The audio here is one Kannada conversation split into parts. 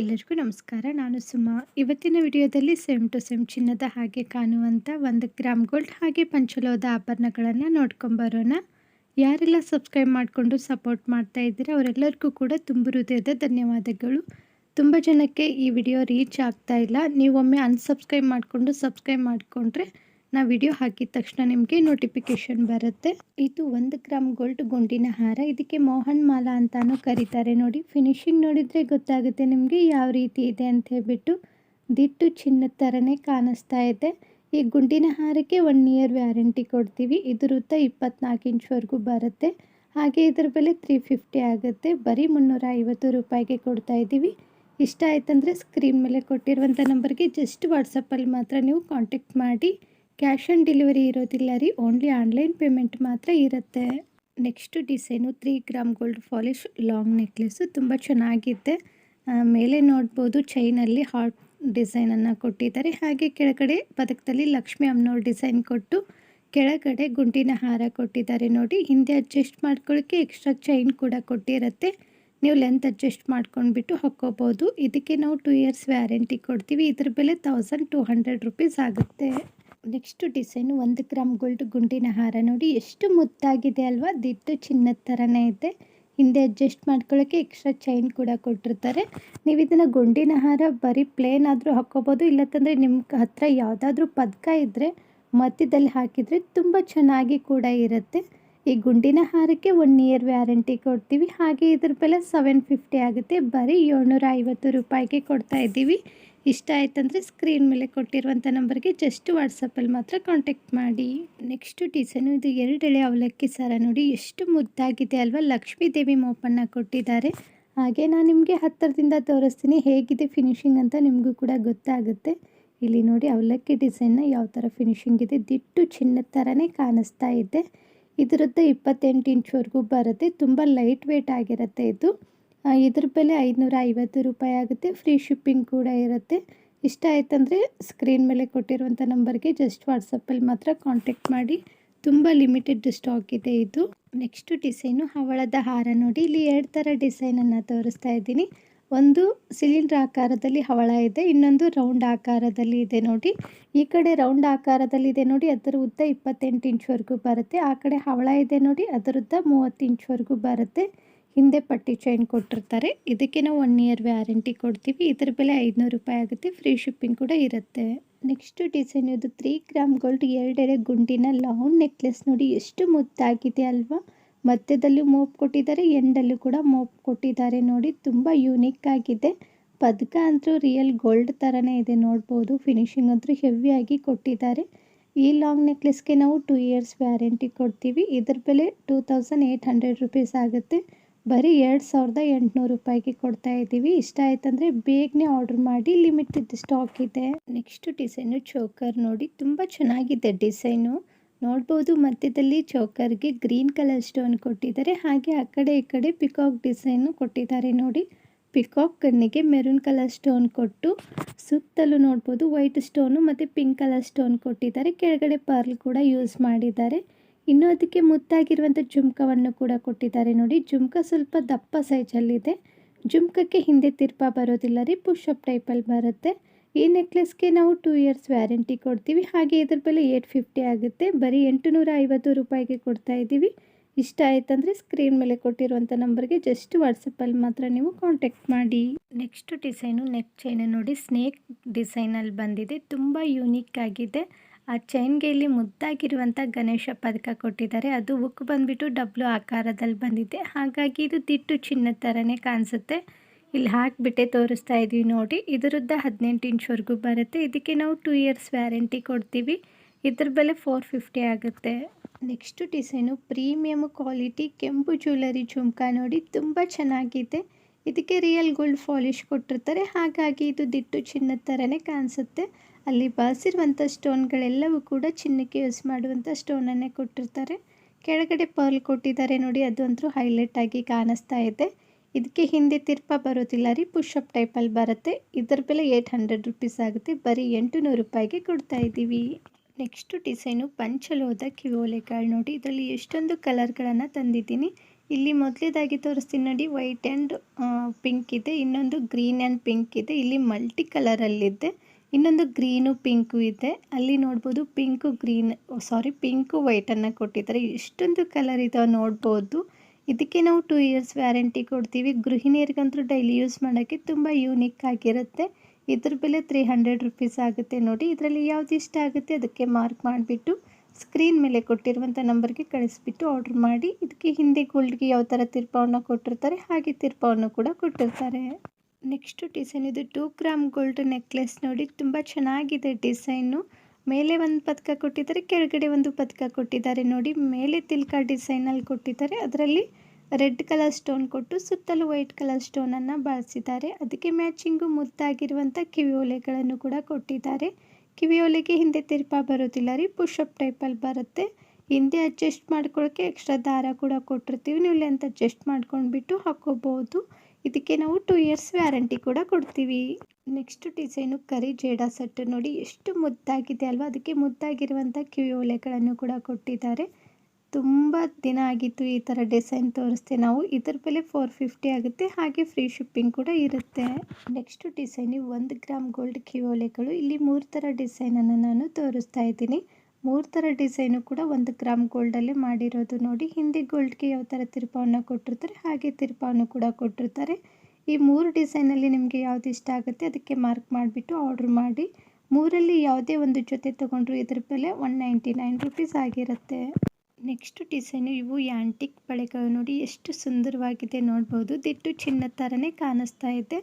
ಎಲ್ಲರಿಗೂ ನಮಸ್ಕಾರ. ನಾನು ಸುಮಾ. ಇವತ್ತಿನ ವಿಡಿಯೋದಲ್ಲಿ ಸೇಮ್ ಟು ಸೇಮ್ ಚಿನ್ನದ ಹಾಗೆ ಕಾಣುವಂಥ ಒಂದು ಗ್ರಾಮ್ ಗೋಲ್ಡ್ ಹಾಗೆ ಪಂಚಲೋದ ಆಭರಣಗಳನ್ನು ನೋಡ್ಕೊಂಬರೋಣ ಯಾರೆಲ್ಲ ಸಬ್ಸ್ಕ್ರೈಬ್ ಮಾಡಿಕೊಂಡು ಸಪೋರ್ಟ್ ಮಾಡ್ತಾ ಇದ್ದೀರಾ, ಅವರೆಲ್ಲರಿಗೂ ಕೂಡ ತುಂಬ ಹೃದಯದ ಧನ್ಯವಾದಗಳು. ತುಂಬ ಜನಕ್ಕೆ ಈ ವಿಡಿಯೋ ರೀಚ್ ಆಗ್ತಾ ಇಲ್ಲ. ನೀವೊಮ್ಮೆ ಅನ್ಸಬ್ಸ್ಕ್ರೈಬ್ ಮಾಡಿಕೊಂಡು ಸಬ್ಸ್ಕ್ರೈಬ್ ಮಾಡಿಕೊಂಡ್ರೆ ನಾ ವಿಡಿಯೋ ಹಾಕಿದ ತಕ್ಷಣ ನಿಮಗೆ ನೋಟಿಫಿಕೇಶನ್ ಬರುತ್ತೆ. ಇದು ಒಂದು ಗ್ರಾಮ್ ಗೋಲ್ಡ್ ಗುಂಡಿನ ಹಾರ. ಇದಕ್ಕೆ ಮೋಹನ್ ಮಾಲಾ ಅಂತಲೂ ಕರೀತಾರೆ. ನೋಡಿ ಫಿನಿಶಿಂಗ್ ನೋಡಿದರೆ ಗೊತ್ತಾಗುತ್ತೆ ನಿಮಗೆ ಯಾವ ರೀತಿ ಇದೆ ಅಂತ ಹೇಳ್ಬಿಟ್ಟು ದಿಟ್ಟು ಚಿನ್ನದ ಥರನೇ ಕಾಣಿಸ್ತಾ ಇದೆ. ಈ ಗುಂಡಿನ ಹಾರಕ್ಕೆ ಒನ್ ಇಯರ್ ವ್ಯಾರಂಟಿ ಕೊಡ್ತೀವಿ. ಇದು ವೃತ್ತ ಇಪ್ಪತ್ನಾಲ್ಕು ಇಂಚ್ವರೆಗೂ ಬರುತ್ತೆ. ಹಾಗೆ ಇದ್ರ ಬೆಲೆ ತ್ರೀ ಫಿಫ್ಟಿ ಆಗುತ್ತೆ. ಬರೀ ಮುನ್ನೂರ ಐವತ್ತು ರೂಪಾಯಿಗೆ ಕೊಡ್ತಾ ಇದ್ದೀವಿ. ಇಷ್ಟ ಆಯ್ತಂದರೆ ಸ್ಕ್ರೀನ್ ಮೇಲೆ ಕೊಟ್ಟಿರುವಂಥ ನಂಬರ್ಗೆ ಜಸ್ಟ್ ವಾಟ್ಸಪ್ಪಲ್ಲಿ ಮಾತ್ರ ನೀವು ಕಾಂಟ್ಯಾಕ್ಟ್ ಮಾಡಿ. ಕ್ಯಾಶ್ ಆನ್ ಡೆಲಿವರಿ ಇರೋದಿಲ್ಲ ರೀ ಓನ್ಲಿ ಆನ್ಲೈನ್ ಪೇಮೆಂಟ್ ಮಾತ್ರ ಇರುತ್ತೆ. Next design three gram gold polish long necklace ತುಂಬ ಚೆನ್ನಾಗಿದೆ. ಮೇಲೆ ನೋಡ್ಬೋದು ಚೈನಲ್ಲಿ ಹಾಟ್ ಡಿಸೈನನ್ನು ಕೊಟ್ಟಿದ್ದಾರೆ. ಹಾಗೆ ಕೆಳಗಡೆ ಪದಕದಲ್ಲಿ ಲಕ್ಷ್ಮಿ ಅಮ್ಮನವ್ರ ಡಿಸೈನ್ ಕೊಟ್ಟು ಕೆಳಗಡೆ ಗುಂಡಿನ ಹಾರ ಕೊಟ್ಟಿದ್ದಾರೆ ನೋಡಿ. ಹಿಂದೆ ಅಡ್ಜಸ್ಟ್ ಮಾಡ್ಕೊಳ್ಳೋಕ್ಕೆ ಎಕ್ಸ್ಟ್ರಾ ಚೈನ್ ಕೂಡ ಕೊಟ್ಟಿರುತ್ತೆ. ನೀವು ಲೆಂತ್ ಅಡ್ಜಸ್ಟ್ ಮಾಡ್ಕೊಂಡ್ಬಿಟ್ಟು ಹಾಕ್ಕೋಬೋದು. ಇದಕ್ಕೆ ನಾವು ಟೂ ಇಯರ್ಸ್ ವ್ಯಾರಂಟಿ ಕೊಡ್ತೀವಿ. ಇದ್ರ ಬೆಲೆ ತೌಸಂಡ್ ಟೂ ಹಂಡ್ರೆಡ್ ರುಪೀಸ್ ಆಗುತ್ತೆ. ನೆಕ್ಸ್ಟ್ ಡಿಸೈನು ಒಂದು ಗ್ರಾಮ್ ಗೋಲ್ಡ್ ಗುಂಡಿನ ಹಾರ. ನೋಡಿ, ಎಷ್ಟು ಮುದ್ದಾಗಿದೆ ಅಲ್ವಾ? ದಿಟ್ಟು ಚಿನ್ನದ ಥರನೇ ಇದೆ. ಹಿಂದೆ ಅಡ್ಜಸ್ಟ್ ಮಾಡ್ಕೊಳ್ಳೋಕ್ಕೆ ಎಕ್ಸ್ಟ್ರಾ ಚೈನ್ ಕೂಡ ಕೊಟ್ಟಿರ್ತಾರೆ. ನೀವು ಇದನ್ನು ಗುಂಡಿನ ಹಾರ ಬರೀ ಪ್ಲೇನ್ ಆದರೂ ಹಾಕ್ಕೋಬೋದು ಇಲ್ಲತ್ತಂದರೆ ನಿಮ್ಮ ಹತ್ರ ಯಾವುದಾದ್ರೂ ಪದಕ ಇದ್ದರೆ ಮಧ್ಯದಲ್ಲಿ ಹಾಕಿದರೆ ತುಂಬ ಚೆನ್ನಾಗಿ ಕೂಡ ಇರುತ್ತೆ. ಈ ಗುಂಡಿನ ಹಾರಕ್ಕೆ ಒನ್ ಇಯರ್ ವ್ಯಾರಂಟಿ ಕೊಡ್ತೀವಿ. ಹಾಗೆ ಇದ್ರ ಬೆಲೆ ಸೆವೆನ್ ಫಿಫ್ಟಿ ಆಗುತ್ತೆ. ಬರೀ ಏಳ್ನೂರ ಐವತ್ತು ರೂಪಾಯಿಗೆ ಕೊಡ್ತಾ ಇದ್ದೀವಿ. ಇಷ್ಟ ಆಯ್ತಂದರೆ ಸ್ಕ್ರೀನ್ ಮೇಲೆ ಕೊಟ್ಟಿರುವಂಥ ನಂಬರ್ಗೆ ಜಸ್ಟ್ ವಾಟ್ಸಪ್ಪಲ್ಲಿ ಮಾತ್ರ ಕಾಂಟ್ಯಾಕ್ಟ್ ಮಾಡಿ. ನೆಕ್ಸ್ಟ್ ಡಿಸೈನು ಇದು ಎರಡೆಳೆ ಅವಲಕ್ಕಿ ಸರ ನೋಡಿ ಎಷ್ಟು ಮುದ್ದಾಗಿದೆ ಅಲ್ವಾ? ಲಕ್ಷ್ಮೀ ದೇವಿ ಮೋಪನ್ನ ಕೊಟ್ಟಿದ್ದಾರೆ. ಹಾಗೆ ನಾನು ನಿಮಗೆ ಹತ್ತಿರದಿಂದ ತೋರಿಸ್ತೀನಿ ಹೇಗಿದೆ ಫಿನಿಶಿಂಗ್ ಅಂತ ನಿಮಗೂ ಕೂಡ ಗೊತ್ತಾಗುತ್ತೆ. ಇಲ್ಲಿ ನೋಡಿ ಅವಲಕ್ಕಿ ಡಿಸೈನ್ನ ಯಾವ ಥರ ಫಿನಿಶಿಂಗ್ ಇದೆ. ದಿಟ್ಟು ಚಿನ್ನದ ಥರನೇ ಕಾಣಿಸ್ತಾ ಇದೆ. ಇದರದ್ದು ಇಪ್ಪತ್ತೆಂಟು ಇಂಚ್ವರೆಗೂ ಬರುತ್ತೆ. ತುಂಬ ಲೈಟ್ ವೇಟ್ ಆಗಿರುತ್ತೆ ಇದು. ಇದ್ರ ಬೆಲೆ ಐದುನೂರ ಐವತ್ತು ರೂಪಾಯಿ ಆಗುತ್ತೆ. ಫ್ರೀ ಶಿಪ್ಪಿಂಗ್ ಕೂಡ ಇರುತ್ತೆ. ಇಷ್ಟ ಆಯ್ತಂದರೆ ಸ್ಕ್ರೀನ್ ಮೇಲೆ ಕೊಟ್ಟಿರುವಂಥ ನಂಬರ್ಗೆ ಜಸ್ಟ್ ವಾಟ್ಸಪ್ಪಲ್ಲಿ ಮಾತ್ರ ಕಾಂಟ್ಯಾಕ್ಟ್ ಮಾಡಿ. ತುಂಬ ಲಿಮಿಟೆಡ್ ಸ್ಟಾಕ್ ಇದೆ ಇದು. ನೆಕ್ಸ್ಟ್ ಡಿಸೈನು ಹವಳದ ಹಾರ ನೋಡಿ. ಇಲ್ಲಿ ಎರಡು ಥರ ಡಿಸೈನನ್ನು ತೋರಿಸ್ತಾ ಇದ್ದೀನಿ. ಒಂದು ಸಿಲಿಂಡ್ರ್ ಆಕಾರದಲ್ಲಿ ಹವಳ ಇದೆ, ಇನ್ನೊಂದು ರೌಂಡ್ ಆಕಾರದಲ್ಲಿ ಇದೆ ನೋಡಿ. ಈ ಕಡೆ ರೌಂಡ್ ಆಕಾರದಲ್ಲಿ ಇದೆ ನೋಡಿ, ಅದರ ಉದ್ದ ಇಪ್ಪತ್ತೆಂಟು ಇಂಚ್ವರೆಗೂ ಬರುತ್ತೆ. ಆ ಕಡೆ ಹವಳ ಇದೆ ನೋಡಿ, ಅದರ ಉದ್ದ ಮೂವತ್ತು ಇಂಚ್ವರೆಗೂ ಬರುತ್ತೆ. ಹಿಂದೆ ಪಟ್ಟಿ ಚೈನ್ ಕೊಟ್ಟಿರ್ತಾರೆ. ಇದಕ್ಕೆ ನಾವು ಒನ್ ಇಯರ್ ವ್ಯಾರಂಟಿ ಕೊಡ್ತೀವಿ. ಇದ್ರ ಬೆಲೆ ಐದುನೂರು ರೂಪಾಯಿ ಆಗುತ್ತೆ. ಫ್ರೀ ಶಿಪ್ಪಿಂಗ್ ಕೂಡ ಇರುತ್ತೆ. ನೆಕ್ಸ್ಟ್ ಡಿಸೈನ್ ಇದು ತ್ರೀ ಗ್ರಾಮ್ ಗೋಲ್ಡ್ ಎರಡೆರಡು ಗುಂಡಿನ ಲಾಂಗ್ ನೆಕ್ಲೆಸ್ ನೋಡಿ ಎಷ್ಟು ಮುದ್ದಾಗಿದೆ ಅಲ್ವಾ? ಮಧ್ಯದಲ್ಲಿ ಮೋಪ್ ಕೊಟ್ಟಿದ್ದಾರೆ, ಎಂಡಲ್ಲೂ ಕೂಡ ಮೋಪ್ ಕೊಟ್ಟಿದ್ದಾರೆ ನೋಡಿ. ತುಂಬ ಯೂನಿಕ್ ಆಗಿದೆ. ಪದಕ ಅಂತೂ ರಿಯಲ್ ಗೋಲ್ಡ್ ಥರನೇ ಇದೆ ನೋಡ್ಬೋದು. ಫಿನಿಶಿಂಗ್ ಅಂತೂ ಹೆವಿಯಾಗಿ ಕೊಟ್ಟಿದ್ದಾರೆ. ಈ ಲಾಂಗ್ ನೆಕ್ಲೆಸ್ಗೆ ನಾವು ಟೂ ಇಯರ್ಸ್ ವ್ಯಾರಂಟಿ ಕೊಡ್ತೀವಿ. ಇದ್ರ ಬೆಲೆ two thousand eight hundred rupees ಆಗುತ್ತೆ. ಬರೀ ಎರಡು ಸಾವಿರದ ಎಂಟುನೂರು ರೂಪಾಯಿಗೆ ಕೊಡ್ತಾ ಇದ್ದೀವಿ. ಇಷ್ಟ ಆಯ್ತಂದರೆ ಬೇಗನೆ ಆರ್ಡ್ರ್ ಮಾಡಿ ಲಿಮಿಟೆಡ್ ಸ್ಟಾಕ್ ಇದೆ. ನೆಕ್ಸ್ಟ್ ಡಿಸೈನು ಚೋಕರ್ ನೋಡಿ, ತುಂಬ ಚೆನ್ನಾಗಿದೆ ಡಿಸೈನು ನೋಡ್ಬೋದು ಮಧ್ಯದಲ್ಲಿ ಚೋಕರ್ಗೆ ಗ್ರೀನ್ ಕಲರ್ ಸ್ಟೋನ್ ಕೊಟ್ಟಿದ್ದಾರೆ. ಹಾಗೆ ಆ ಕಡೆ ಈ ಕಡೆ ಪಿಕಾಕ್ ಡಿಸೈನು ಕೊಟ್ಟಿದ್ದಾರೆ ನೋಡಿ. ಪಿಕಾಕ್ ಕಣ್ಣಿಗೆ ಮೆರೂನ್ ಕಲರ್ ಸ್ಟೋನ್ ಕೊಟ್ಟು ಸುತ್ತಲೂ ನೋಡ್ಬೋದು ವೈಟ್ ಸ್ಟೋನು ಮತ್ತು ಪಿಂಕ್ ಕಲರ್ ಸ್ಟೋನ್ ಕೊಟ್ಟಿದ್ದಾರೆ. ಕೆಳಗಡೆ ಪರ್ಲ್ ಕೂಡ ಯೂಸ್ ಮಾಡಿದ್ದಾರೆ. ಇನ್ನು ಅದಕ್ಕೆ ಮುದ್ದಾಗಿರುವಂಥ ಜುಮ್ಕವನ್ನು ಕೂಡ ಕೊಟ್ಟಿದ್ದಾರೆ ನೋಡಿ. ಜುಮ್ಕ ಸ್ವಲ್ಪ ದಪ್ಪ ಸೈಜಲ್ಲಿದೆ. ಜುಮ್ಕಕ್ಕೆ ಹಿಂದೆ ತಿರ್ಪ ಬರೋದಿಲ್ಲ ರೀ ಪುಷಪ್ ಟೈಪಲ್ಲಿ ಬರುತ್ತೆ. ಈ ನೆಕ್ಲೆಸ್ಗೆ ನಾವು ಟೂ ಇಯರ್ಸ್ ವ್ಯಾರಂಟಿ ಕೊಡ್ತೀವಿ. ಹಾಗೆ ಇದ್ರ ಬೆಲೆ ಏಟ್ ಫಿಫ್ಟಿ ಆಗುತ್ತೆ. ಬರೀ ಎಂಟು ನೂರ ಐವತ್ತು ರೂಪಾಯಿಗೆ ಕೊಡ್ತಾ ಇದ್ದೀವಿ. ಇಷ್ಟ ಆಯ್ತಂದರೆ ಸ್ಕ್ರೀನ್ ಮೇಲೆ ಕೊಟ್ಟಿರುವಂಥ ನಂಬರ್ಗೆ ಜಸ್ಟ್ ವಾಟ್ಸಪ್ಪಲ್ಲಿ ಮಾತ್ರ ನೀವು ಕಾಂಟ್ಯಾಕ್ಟ್ ಮಾಡಿ. ನೆಕ್ಸ್ಟ್ ಡಿಸೈನು, ನೆಕ್ ಚೈನ್ ನೋಡಿ. ಸ್ನೇಕ್ ಡಿಸೈನಲ್ಲಿ ಬಂದಿದೆ. ತುಂಬ ಯೂನಿಕ್ ಆಗಿದೆ. ಆ ಚೈನ್ಗೆ ಇಲ್ಲಿ ಮುದ್ದಾಗಿರುವಂಥ ಗಣೇಶ ಪದಕ ಕೊಟ್ಟಿದ್ದಾರೆ. ಅದು ಉಕ್ಕು ಬಂದುಬಿಟ್ಟು ಡಬ್ಲು ಆಕಾರದಲ್ಲಿ ಬಂದಿದೆ. ಹಾಗಾಗಿ ಇದು ದಿಟ್ಟು ಚಿನ್ನದ ಥರನೇ ಕಾಣಿಸುತ್ತೆ. ಇಲ್ಲಿ ಹಾಕಿಬಿಟ್ಟೆ ತೋರಿಸ್ತಾ ಇದ್ದೀವಿ ನೋಡಿ. ಇದರದ್ದ ಹದಿನೆಂಟು ಇಂಚ್ವರೆಗೂ ಬರುತ್ತೆ. ಇದಕ್ಕೆ ನಾವು ಟೂ ಇಯರ್ಸ್ ವ್ಯಾರಂಟಿ ಕೊಡ್ತೀವಿ. ಇದ್ರ ಬೆಲೆ ಫೋರ್ ಫಿಫ್ಟಿ ಆಗುತ್ತೆ. ನೆಕ್ಸ್ಟು ಡಿಸೈನು ಪ್ರೀಮಿಯಮ್ ಕ್ವಾಲಿಟಿ ಕೆಂಪು ಜ್ಯುವೆಲರಿ ಜುಮ್ಕಾ ನೋಡಿ. ತುಂಬ ಚೆನ್ನಾಗಿದೆ. ಇದಕ್ಕೆ ರಿಯಲ್ ಗೋಲ್ಡ್ ಫಾಲಿಶ್ ಕೊಟ್ಟಿರ್ತಾರೆ. ಹಾಗಾಗಿ ಇದು ದಿಟ್ಟು ಚಿನ್ನದ ಥರನೇ ಕಾಣಿಸುತ್ತೆ. ಅಲ್ಲಿ ಬಳಸಿರುವಂಥ ಸ್ಟೋನ್ಗಳೆಲ್ಲವೂ ಕೂಡ ಚಿನ್ನಕ್ಕೆ ಯೂಸ್ ಮಾಡುವಂಥ ಸ್ಟೋನನ್ನೇ ಕೊಟ್ಟಿರ್ತಾರೆ. ಕೆಳಗಡೆ ಪರ್ಲ್ ಕೊಟ್ಟಿದ್ದಾರೆ ನೋಡಿ ಅದಂತೂ ಹೈಲೈಟ್ ಆಗಿ ಕಾಣಿಸ್ತಾ ಇದೆ. ಇದಕ್ಕೆ ಹಿಂದೆ ತಿರ್ಪ ಬರೋದಿಲ್ಲ ರೀ ಪುಷಪ್ ಟೈಪಲ್ಲಿ ಬರುತ್ತೆ. ಇದರ ಬೆಲೆ ಏಯ್ಟ್ ಹಂಡ್ರೆಡ್ ರುಪೀಸ್ ಆಗುತ್ತೆ. ಬರೀ ಎಂಟು ನೂರು ರೂಪಾಯಿಗೆ ಕೊಡ್ತಾ ಇದ್ದೀವಿ. ನೆಕ್ಸ್ಟು ಡಿಸೈನು ಪಂಚಲೋದ ಕಿವೋಲೆಗಳು ನೋಡಿ. ಇದರಲ್ಲಿ ಎಷ್ಟೊಂದು ಕಲರ್ಗಳನ್ನು ತಂದಿದ್ದೀನಿ. ಇಲ್ಲಿ ಮೊದಲೇದಾಗಿ ತೋರಿಸ್ತೀನಿ ನೋಡಿ, ವೈಟ್ ಆ್ಯಂಡ್ ಪಿಂಕ್ ಇದೆ. ಇನ್ನೊಂದು ಗ್ರೀನ್ ಆ್ಯಂಡ್ ಪಿಂಕ್ ಇದೆ. ಇಲ್ಲಿ ಮಲ್ಟಿ ಕಲರಲ್ಲಿದೆ. ಇನ್ನೊಂದು ಗ್ರೀನು ಪಿಂಕು ಇದೆ. ಅಲ್ಲಿ ನೋಡ್ಬೋದು ಪಿಂಕು ಗ್ರೀನ್, ಸಾರಿ, ಪಿಂಕು ವೈಟನ್ನು ಕೊಟ್ಟಿದ್ದಾರೆ. ಎಷ್ಟೊಂದು ಕಲರ್ ಇದಾವೆ ನೋಡ್ಬೋದು. ಇದಕ್ಕೆ ನಾವು ಟೂ ಇಯರ್ಸ್ ವ್ಯಾರಂಟಿ ಕೊಡ್ತೀವಿ. ಗೃಹಿಣಿಯರಿಗಂತೂ ಡೈಲಿ ಯೂಸ್ ಮಾಡೋಕ್ಕೆ ತುಂಬ ಯೂನಿಕ್ ಆಗಿರುತ್ತೆ. ಇದ್ರ ಬೆಲೆ ತ್ರೀ ಹಂಡ್ರೆಡ್ ರುಪೀಸ್ ಆಗುತ್ತೆ ನೋಡಿ. ಇದರಲ್ಲಿ ಯಾವ್ದು ಇಷ್ಟ ಆಗುತ್ತೆ ಅದಕ್ಕೆ ಮಾರ್ಕ್ ಮಾಡಿಬಿಟ್ಟು ಸ್ಕ್ರೀನ್ ಮೇಲೆ ಕೊಟ್ಟಿರುವಂಥ ನಂಬರ್ಗೆ ಕಳಿಸ್ಬಿಟ್ಟು ಆರ್ಡ್ರ್ ಮಾಡಿ. ಇದಕ್ಕೆ ಹಿಂದೆ ಗೋಲ್ಡ್ಗೆ ಯಾವ ಥರ ತಿರ್ಪವನ್ನು ಕೊಟ್ಟಿರ್ತಾರೆ, ಹಾಗೆ ತಿರ್ಪವನ್ನು ಕೂಡ ಕೊಟ್ಟಿರ್ತಾರೆ. ನೆಕ್ಸ್ಟ್ ಡಿಸೈನ್ ಇದು ಟೂ ಗ್ರಾಮ್ ಗೋಲ್ಡ್ ನೆಕ್ಲೆಸ್ ನೋಡಿ, ತುಂಬ ಚೆನ್ನಾಗಿದೆ ಡಿಸೈನು. ಮೇಲೆ ಒಂದು ಪದಕ ಕೊಟ್ಟಿದ್ದಾರೆ, ಕೆಳಗಡೆ ಒಂದು ಪದಕ ಕೊಟ್ಟಿದ್ದಾರೆ ನೋಡಿ. ಮೇಲೆ ತಿಲ್ಕ ಡಿಸೈನಲ್ಲಿ ಕೊಟ್ಟಿದ್ದಾರೆ. ಅದರಲ್ಲಿ ರೆಡ್ ಕಲರ್ ಸ್ಟೋನ್ ಕೊಟ್ಟು ಸುತ್ತಲೂ ವೈಟ್ ಕಲರ್ ಸ್ಟೋನನ್ನು ಬಳಸಿದ್ದಾರೆ. ಅದಕ್ಕೆ ಮ್ಯಾಚಿಂಗು ಮುದ್ದಾಗಿರುವಂಥ ಕಿವಿಯೋಲೆಗಳನ್ನು ಕೂಡ ಕೊಟ್ಟಿದ್ದಾರೆ. ಕಿವಿಯೋಲೆಗೆ ಹಿಂದೆ ತಿರ್ಪ ಬರೋದಿಲ್ಲ ರೀ ಪುಷಪ್ ಟೈಪಲ್ಲಿ ಬರುತ್ತೆ. ಹಿಂದೆ ಅಡ್ಜಸ್ಟ್ ಮಾಡ್ಕೊಳ್ಳೋಕ್ಕೆ ಎಕ್ಸ್ಟ್ರಾ ದಾರ ಕೂಡ ಕೊಟ್ಟಿರ್ತೀವಿ. ನೀವು ಲೆಂತ್ ಅಡ್ಜಸ್ಟ್ ಮಾಡ್ಕೊಂಡ್ಬಿಟ್ಟು ಹಾಕೋಬೋದು ಇದಕ್ಕೆ ನಾವು ಟೂ ಇಯರ್ಸ್ ವ್ಯಾರಂಟಿ ಕೂಡ ಕೊಡ್ತೀವಿ. ನೆಕ್ಸ್ಟ್ ಡಿಸೈನು ಕರಿ ಜೇಡ ಸೆಟ್ ನೋಡಿ ಎಷ್ಟು ಮುದ್ದಾಗಿದೆ ಅಲ್ವಾ? ಅದಕ್ಕೆ ಮುದ್ದಾಗಿರುವಂಥ ಕಿವಿ ಓಲೆಗಳನ್ನು ಕೂಡ ಕೊಟ್ಟಿದ್ದಾರೆ. ತುಂಬ ದಿನ ಆಗಿತ್ತು ಈ ಥರ ಡಿಸೈನ್ ತೋರಿಸ್ತೆ ನಾವು ಇದ್ರ ಬೆಲೆ ಫೋರ್ ಫಿಫ್ಟಿ ಆಗುತ್ತೆ. ಹಾಗೆ ಫ್ರೀ ಶಿಪ್ಪಿಂಗ್ ಕೂಡ ಇರುತ್ತೆ. ನೆಕ್ಸ್ಟ್ ಡಿಸೈನಿ ಒಂದು ಗ್ರಾಮ್ ಗೋಲ್ಡ್ ಕಿವೋಲೆಗಳು ಇಲ್ಲಿ ಮೂರು ಥರ ಡಿಸೈನನ್ನು ನಾನು ತೋರಿಸ್ತಾ ಇದ್ದೀನಿ. ಮೂರು ಥರ ಡಿಸೈನು ಕೂಡ ಒಂದು ಗ್ರಾಮ್ ಗೋಲ್ಡಲ್ಲೇ ಮಾಡಿರೋದು ನೋಡಿ. ಹಿಂದೆ ಗೋಲ್ಡ್ಗೆ ಯಾವ ಥರ ತಿರುಪವನ್ನು ಕೊಟ್ಟಿರ್ತಾರೆ, ಹಾಗೆ ತಿರುಪವನ್ನು ಕೂಡ ಕೊಟ್ಟಿರ್ತಾರೆ. ಈ ಮೂರು ಡಿಸೈನಲ್ಲಿ ನಿಮಗೆ ಯಾವ್ದು ಇಷ್ಟ ಆಗುತ್ತೆ ಅದಕ್ಕೆ ಮಾರ್ಕ್ ಮಾಡಿಬಿಟ್ಟು ಆರ್ಡ್ರ್ ಮಾಡಿ. ಮೂರಲ್ಲಿ ಯಾವುದೇ ಒಂದು ಜೊತೆ ತೊಗೊಂಡ್ರು ಇದ್ರ ಬೆಲೆ ಒನ್ ನೈಂಟಿ ನೈನ್ ರುಪೀಸ್ ಆಗಿರುತ್ತೆ. ನೆಕ್ಸ್ಟ್ ಡಿಸೈನು ಇವು ಯಾಂಟಿಕ್ ಬಳೆಗಳು ನೋಡಿ. ಎಷ್ಟು ಸುಂದರವಾಗಿದೆ ನೋಡ್ಬೋದು. ದಿಟ್ಟು ಚಿನ್ನದ ಥರನೇ ಕಾಣಿಸ್ತಾ ಇದೆ.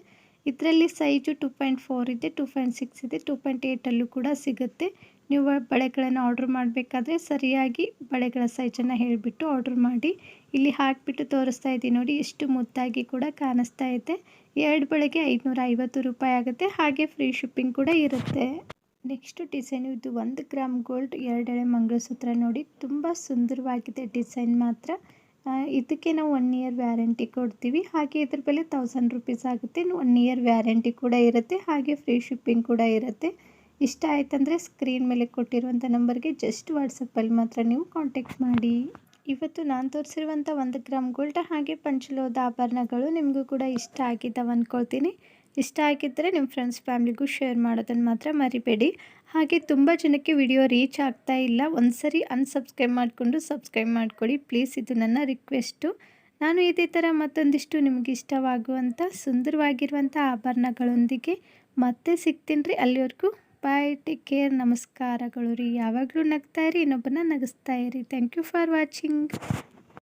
ಇದರಲ್ಲಿ ಸೈಜು ಟು ಪಾಯಿಂಟ್ ಫೋರ್ ಇದೆ, ಟು ಪಾಯಿಂಟ್ ಸಿಕ್ಸ್ ಇದೆ, ಟು ಪಾಯಿಂಟ್ ಏಯ್ಟಲ್ಲೂ ಕೂಡ ಸಿಗುತ್ತೆ. ನೀವು ಬಳೆಗಳನ್ನು ಆರ್ಡ್ರ್ ಮಾಡಬೇಕಾದ್ರೆ ಸರಿಯಾಗಿ ಬಳೆಗಳ ಸೈಜನ್ನು ಹೇಳಿಬಿಟ್ಟು ಆರ್ಡ್ರ್ ಮಾಡಿ. ಇಲ್ಲಿ ಹಾಕಿಬಿಟ್ಟು ತೋರಿಸ್ತಾ ಇದ್ದೀನಿ ನೋಡಿ ಎಷ್ಟು ಮುದ್ದಾಗಿ ಕೂಡ ಕಾಣಿಸ್ತಾ ಇದೆ. ಎರಡು ಬಳೆಗೆ ಐದುನೂರ ಐವತ್ತು ರೂಪಾಯಿ ಆಗುತ್ತೆ, ಹಾಗೆ ಫ್ರೀ ಶಿಪ್ಪಿಂಗ್ ಕೂಡ ಇರುತ್ತೆ. ನೆಕ್ಸ್ಟ್ ಡಿಸೈನು ಇದು ಒಂದು ಗ್ರಾಮ್ ಗೋಲ್ಡ್ ಎರಡೆಳೆ ಮಂಗಳಸೂತ್ರ ನೋಡಿ, ತುಂಬ ಸುಂದರವಾಗಿದೆ ಡಿಸೈನ್ ಮಾತ್ರ. ಇದಕ್ಕೆ ನಾವು ಒನ್ ಇಯರ್ ವ್ಯಾರಂಟಿ ಕೊಡ್ತೀವಿ. ಹಾಗೆ ಇದ್ರ ಬೆಲೆ ತೌಸಂಡ್ ರುಪೀಸ್ ಆಗುತ್ತೆ. ಒನ್ ಇಯರ್ ವ್ಯಾರಂಟಿ ಕೂಡ ಇರುತ್ತೆ, ಹಾಗೆ ಫ್ರೀ ಶಿಪ್ಪಿಂಗ್ ಕೂಡ ಇರುತ್ತೆ. ಇಷ್ಟ ಆಯ್ತಂದರೆ ಸ್ಕ್ರೀನ್ ಮೇಲೆ ಕೊಟ್ಟಿರುವಂಥ ನಂಬರ್ಗೆ ಜಸ್ಟ್ ವಾಟ್ಸಪ್ಪಲ್ಲಿ ಮಾತ್ರ ನೀವು ಕಾಂಟ್ಯಾಕ್ಟ್ ಮಾಡಿ. ಇವತ್ತು ನಾನು ತೋರಿಸಿರುವಂಥ ಒಂದು ಗ್ರಾಮ್ ಗೋಲ್ಡ್ ಹಾಗೆ ಪಂಚಲೋದ ಆಭರಣಗಳು ನಿಮಗೂ ಕೂಡ ಇಷ್ಟ ಆಗಿದ್ದಾವೆ ಅಂದ್ಕೊಳ್ತೀನಿ ಇಷ್ಟ ಆಗಿದ್ದರೆ ನಿಮ್ಮ ಫ್ರೆಂಡ್ಸ್ ಫ್ಯಾಮ್ಲಿಗೂ ಶೇರ್ ಮಾಡೋದನ್ನು ಮಾತ್ರ ಮರಿಬೇಡಿ. ಹಾಗೆ ತುಂಬ ಜನಕ್ಕೆ ವಿಡಿಯೋ ರೀಚ್ ಆಗ್ತಾ ಇಲ್ಲ ಒಂದು ಸರಿ ಅನ್ಸಬ್ಸ್ಕ್ರೈಬ್ ಮಾಡಿಕೊಂಡು ಸಬ್ಸ್ಕ್ರೈಬ್ ಮಾಡಿಕೊಡಿ. ಪ್ಲೀಸ್ ಇದು ನನ್ನ ರಿಕ್ವೆಸ್ಟು ನಾನು ಇದೇ ಥರ ಮತ್ತೊಂದಿಷ್ಟು ನಿಮಗೆ ಇಷ್ಟವಾಗುವಂಥ ಸುಂದರವಾಗಿರುವಂಥ ಆಭರಣಗಳೊಂದಿಗೆ ಮತ್ತೆ ಸಿಗ್ತೀನಿ ರೀ ಅಲ್ಲಿವರೆಗೂ. Bye take care. ನಮಸ್ಕಾರಗಳು ರೀ. ಯಾವಾಗಲೂ ನಗ್ತಾ ಇರಿ. ಇನ್ನೊಬ್ಬನ ನಗಿಸ್ತಾ ಇರಿ. Thank you for watching